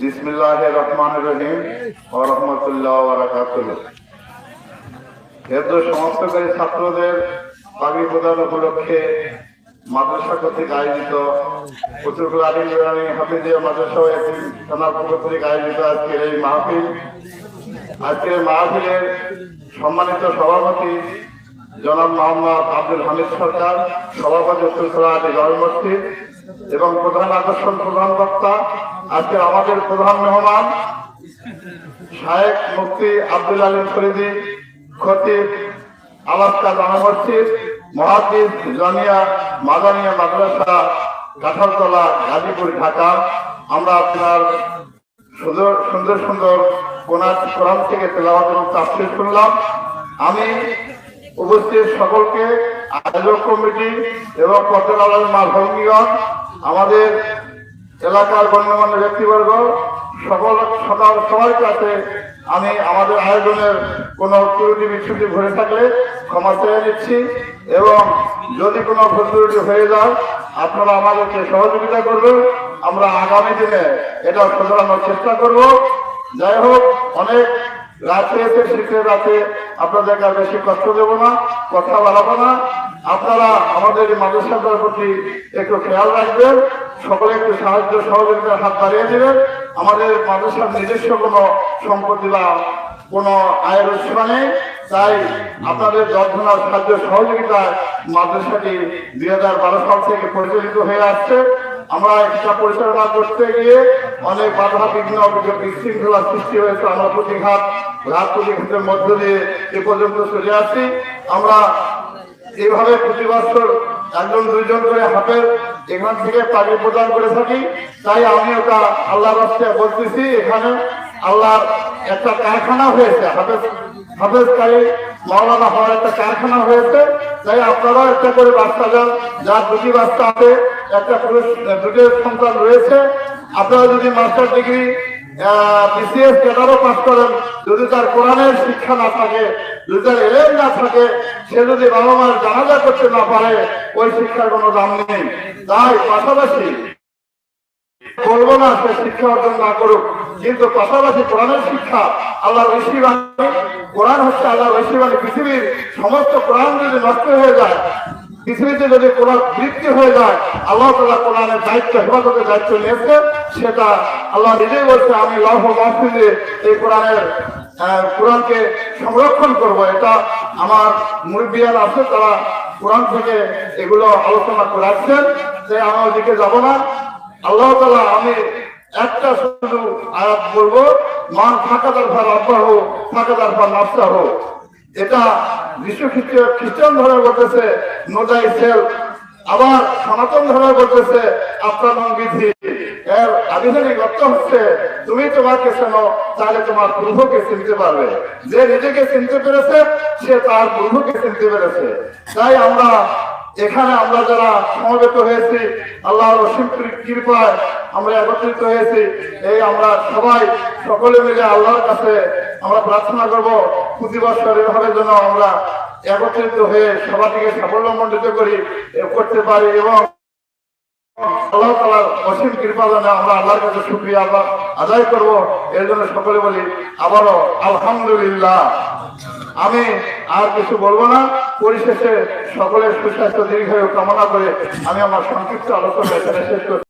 বিসমিল্লাহ রহমান রহিম সমাপ্তকারী ছাত্রদের প্রদান উপলক্ষে মাদ্রাসা কর্তৃক আয়োজিত প্রচুর আদিল রানী হাফিজিয়া মাদ্রাসা থেকে আয়োজিত আজকের এই মাহফিল। আজকের মাহফিলের সম্মানিত সভাপতি জনাব মোহাম্মদ আব্দুল হামিদ সরকার, সভাপতি সুলসরা আলী মসজিদ এবং প্রধান আকর্ষণ, প্রধান বক্তা, আজকে আমাদের প্রধান মেহমান, শায়েক মুফতি আব্দুল আলী ফরিদি, খতিব আলাস্কা জামা মসজিদ জামিয়া মাদানিয়া মাদ্রাসা, কাঁঠালতলা, গাজীপুর, ঢাকা। আমরা আপনার সুন্দর সুন্দর সুন্দর কোরআন থেকে তেলাওয়াত এবং শুনলাম। আমি উপস্থিত সকলকে আয়োজক কমিটি এবং পত্রালয় মা ভঙ্গীগণ আমাদের এলাকার গণ্যমান্য ব্যক্তিবর্গ, সকল সকাল সবার কাছে আমি আমাদের আয়োজনের কোনো ত্রুটি বিচ্ছুটি ভরে থাকলে ক্ষমা চেয়ে নিচ্ছি এবং যদি কোনো ভুল ত্রুটি হয়ে যায়, আপনারা আমাদেরকে সহযোগিতা করবেন। আমরা আগামী দিনে এটা শোধরানোর চেষ্টা করব। যাই হোক, অনেক রাতে এসে শীতের রাতে আপনাদেরকে আর বেশি কষ্ট দেবো না, কথা বাড়াবো না। আপনারা আমাদের মাদ্রাসাটার প্রতি একটু খেয়াল রাখবেন, সকলে একটু সাহায্য সহযোগিতার হাত বাড়িয়ে দেবেন। আমাদের মাদ্রাসার নিজস্ব কোনো সম্পত্তি বা কোনো আয়ের উৎস নেই, তাই আপনাদের যন্ত্রণার সাহায্য সহযোগিতায় মাদ্রাসাটি দুই হাজার বারো সাল থেকে পরিচালিত হয়ে আসছে। আমরা এটা পরিচালনা করতে গিয়ে অনেক বাধা বিঘ্ন বিশৃঙ্খলা সৃষ্টি হয়েছে আমরা প্রতিঘাত। রাত প্রতিঘাতের মধ্য দিয়ে এ পর্যন্ত চলে আসি। আমরা এইভাবে প্রতি বছর একজন, দুইজন করে হাতের এখান থেকে পানি প্রদান করে থাকি। তাই আমি ওটা আল্লাহ রাস্তায় বলতেছি, এখানে আল্লাহর একটা কারখানা হয়েছে হাফেজ হাফেজ কারি মাওলানা হওয়ার একটা কারখানা হয়েছে। তাই আপনারাও একটা করে বাচ্চা যান যার দুটি বাচ্চা আছে, একটা দুটি সন্তান রয়েছে। আপনারা যদি মাস্টার ডিগ্রি বিসিএস ক্যাডারও পাস করেন, যদি তার কোরআনের শিক্ষা না থাকে, যদি তার এলেম না থাকে, সে যদি বাবা মার জানাজা করতে না পারে, ওই শিক্ষার কোনো দাম নেই। তাই পাশাপাশি বলব না, সে শিক্ষা অর্জন না করুক, কিন্তু পাশাপাশি কোরআনের শিক্ষা আল্লাহর ঐশীবাণী কোরআন হচ্ছে আল্লাহর ঐশীবাণী পৃথিবীর সমস্ত কোরআন যদি নষ্ট হয়ে যায়, পৃথিবীতে যদি কোরআন বৃত্তি হয়ে যায়, আল্লাহ তালা কোরআনের দায়িত্ব, হেফাজতের দায়িত্ব নিয়েছে, সেটা আল্লাহ নিজেই বলছে, আমি লহ মাহফিলে এই কোরআনের কোরআনকে সংরক্ষণ করব। এটা আমার মুরব্বিয়ান আছে, তারা কোরআন থেকে এগুলো আলোচনা করাচ্ছেন যে আমি ওদিকে যাব না। আল্লাহ তালা আমি একটা শুধু আয়াত বলব, মান ফাঁকা দরকার আব্বাহ ফাঁকা দরকার নাস্তা হোক এটা বিশ্ব খ্রিস্ট খ্রিস্টান ধর্মে বলতেছে নোদাই সেল আবার সনাতন ধর্মে বলতেছে, আপনার বিধি। এর আবিধানিক অর্থ হচ্ছে, তুমি তোমাকে চেনো, তাহলে তোমার প্রভুকে চিনতে পারবে। যে নিজেকে চিনতে পেরেছে, সে তার প্রভুকে চিনতে পেরেছে। তাই আমরা এখানে আমরা যারা সমবেত হয়েছি, আল্লাহর অসীম কৃপায় আমরা একত্রিত হয়েছি, এই আমরা সবাই সকলে মিলে আল্লাহর কাছে আমরা প্রার্থনা করব, প্রতি বছর এভাবে যেন আমরা একত্রিত হয়ে সবাটিকে সাফল্যমণ্ডিত করি করতে পারি এবং আল্লাহ তালার অসীম কৃপা জানে আমরা আল্লাহর কাছে শুক্রিয়া আল্লাহ আদায় করব, এর জন্য সকলে বলি, আবারও আলহামদুলিল্লাহ। আমি আর কিছু বলব না। পরিশেষে সকলের সুস্বাস্থ্য, দীর্ঘায়ু কামনা করে আমি আমার সংক্ষিপ্ত আলোচনা